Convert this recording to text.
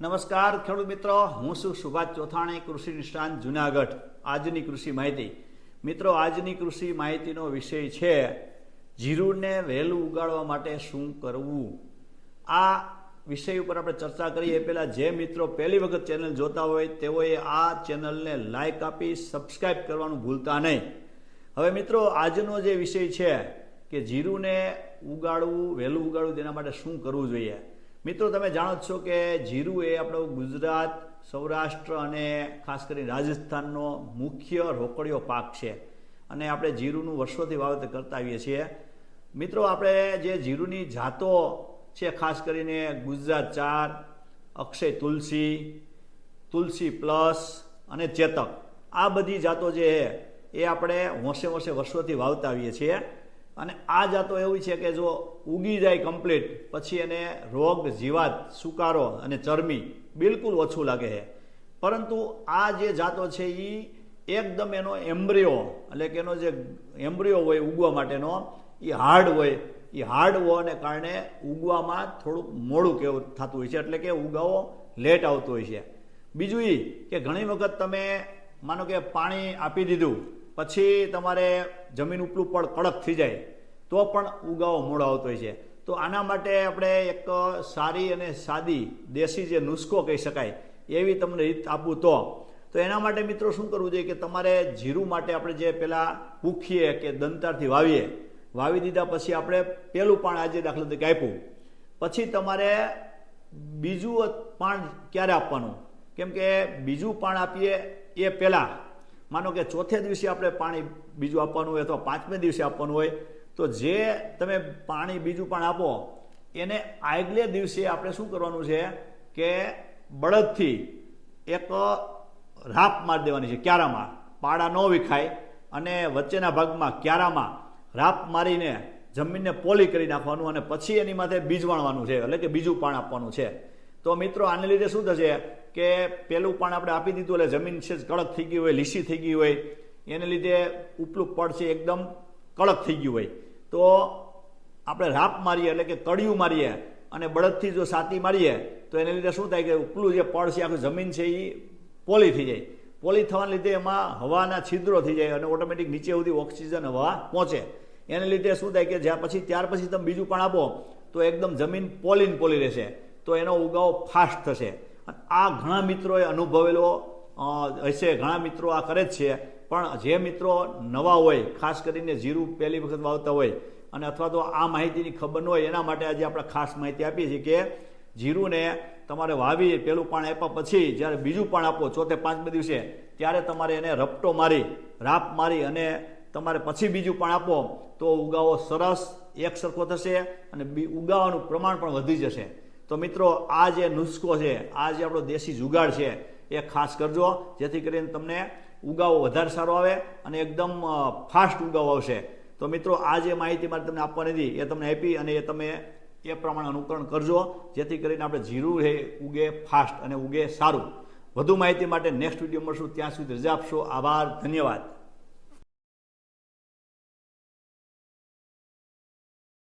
નમસ્કાર ખેડૂત મિત્રો, હું છું સુભાષ ચોથાણી, કૃષિ નિષ્ણાંત, જુનાગઢ. આજની કૃષિ માહિતી. મિત્રો, આજની કૃષિ માહિતીનો વિષય છે, જીરુને વહેલું ઉગાડવા માટે શું કરવું? આ વિષય ઉપર આપણે ચર્ચા કરીએ. પહેલાં જે મિત્રો પહેલી વખત ચેનલ જોતા હોય, તેઓએ આ ચેનલને લાઇક આપી, સબસ્ક્રાઇબ કરવાનું ભૂલતા નહીં. હવે મિત્રો, આજનો જે વિષય છે કે જીરુને ઉગાડવું, વહેલું ઉગાડવું, તેના માટે શું કરવું જોઈએ? મિત્રો, તમે જાણો છો કે જીરું એ આપણો ગુજરાત, સૌરાષ્ટ્ર અને ખાસ કરીને રાજસ્થાનનો મુખ્ય રોકડીયો પાક છે અને આપણે જીરુંનું વર્ષોથી વાવેતર કરતા આવીએ છીએ. મિત્રો, આપણે જે જીરુની જાતો છે, ખાસ કરીને ગુજરાત ચાર, અક્ષય તુલસી તુલસી પ્લસ અને ચેતક, આ બધી જાતો જે એ આપણે હોંશે હોંશે વર્ષોથી વાવતા આવીએ છીએ. અને આ જાતો એવી છે કે જો ઉગી જાય કમ્પ્લીટ પછી એને રોગ, જીવાત, સુકારો અને ચરમી બિલકુલ ઓછું લાગે છે. પરંતુ આ જે જાતો છે એ એકદમ એનો એમ્બ્રિયો એટલે કે એનો જે એમ્બ્રિયો હોય ઉગવા માટેનો એ હાર્ડ હોય. એ હાર્ડ હોવાને કારણે ઉગવામાં થોડુંક મોડું કેવું થતું હોય છે, એટલે કે ઉગાવો લેટ આવતો હોય છે. બીજું એ કે ઘણી વખત તમે, માનો કે પાણી આપી દીધું પછી તમારે જમીન ઉપલું પણ કડક થઈ જાય, તો પણ ઉગાવો મૂળ આવતો હોય છે. તો આના માટે આપણે એક સારી અને સાદી દેશી જે નુસ્ખો કહી શકાય, એવી તમને રીત આપું તો. તો એના માટે મિત્રો શું કરવું જોઈએ કે તમારે જીરું માટે આપણે જે પહેલાં પૂખીએ કે દંતારથી વાવીએ, વાવી દીધા પછી આપણે પહેલું પાણ આજે દાખલા તરીકે આપ્યું. પછી તમારે બીજું પાણ ક્યારે આપવાનું? કેમ કે બીજું પાણ આપીએ એ પહેલાં માનો કે ચોથે દિવસે આપણે પાણી બીજું આપવાનું હોય અથવા પાંચમે દિવસે આપવાનું હોય, તો જે તમે પાણી બીજું પણ આપો, એને આગલે દિવસે આપણે શું કરવાનું છે કે બળદથી એક રાપ મારી દેવાની છે ક્યારામાં? પાડા ન વિખાય અને વચ્ચેના ભાગમાં ક્યારામાં રાપ મારીને જમીનને પોલી કરી નાખવાનું અને પછી એની માથે બીજ વાણવાનું છે, એટલે કે બીજું પાણ આપવાનું છે. તો મિત્રો, આને લીધે શું થશે કે પેલું પણ આપણે આપી દીધું એટલે જમીન છે કડક થઈ ગઈ હોય, લીસી થઈ ગઈ હોય, એને લીધે ઉપલું પડ છે એકદમ કડક થઈ ગયું હોય. તો આપણે રાપ મારીએ એટલે કે કડિયું મારીએ અને બળદથી જો સાતી મારીએ, તો એને લીધે શું થાય કે ઉપલું જે પડ છે, આખું જમીન છે એ પોલી થઈ જાય. પોલી થવાને લીધે એમાં હવાના છિદ્રો થઈ જાય અને ઓટોમેટિક નીચે સુધી ઓક્સિજન હવા પહોંચે. એને લીધે શું થાય કે જ્યાં પછી, ત્યાર પછી તમે બીજું પણ આપો, તો એકદમ જમીન પોલીન પોલી રહેશે. તો એનો ઉગાવ ફાસ્ટ થશે. આ ઘણા મિત્રોએ અનુભવેલો હશે, ઘણા મિત્રો આ કરે જ છે, પણ જે મિત્રો નવા હોય, ખાસ કરીને જીરું પહેલી વખત વાવતા હોય, અને અથવા તો આ માહિતીની ખબર ન હોય, એના માટે આજે આપણે ખાસ માહિતી આપીએ છીએ કે જીરુંને તમારે વાવી, પેલું પાણ આપ્યા પછી જ્યારે બીજું પાણ આપો, ચોથે પાંચમે દિવસે, ત્યારે તમારે એને રપટો મારી, રાપ મારી અને તમારે પછી બીજું પણ આપો, તો ઉગાવો સરસ, એક સરખો થશે અને ઉગાવાનું પ્રમાણ પણ વધી જશે. તો મિત્રો, આ જે નુસ્ખો છે, આ જે આપણો દેશી જુગાડ છે, એ ખાસ કરજો, જેથી કરીને તમને ઉગાવો વધારે સારો આવે અને એકદમ ફાસ્ટ ઉગાવો આવશે. તો મિત્રો, આ જે માહિતી મારે તમને આપવાની હતી, એ તમને આપી અને એ તમે એ પ્રમાણે અનુકરણ કરજો, જેથી કરીને આપણે જીરું ઉગે ફાસ્ટ અને ઉગે સારું. વધુ માહિતી માટે નેક્સ્ટ વીડિયો મળશું. ત્યાં સુધી રજા આપશો. આભાર. ધન્યવાદ.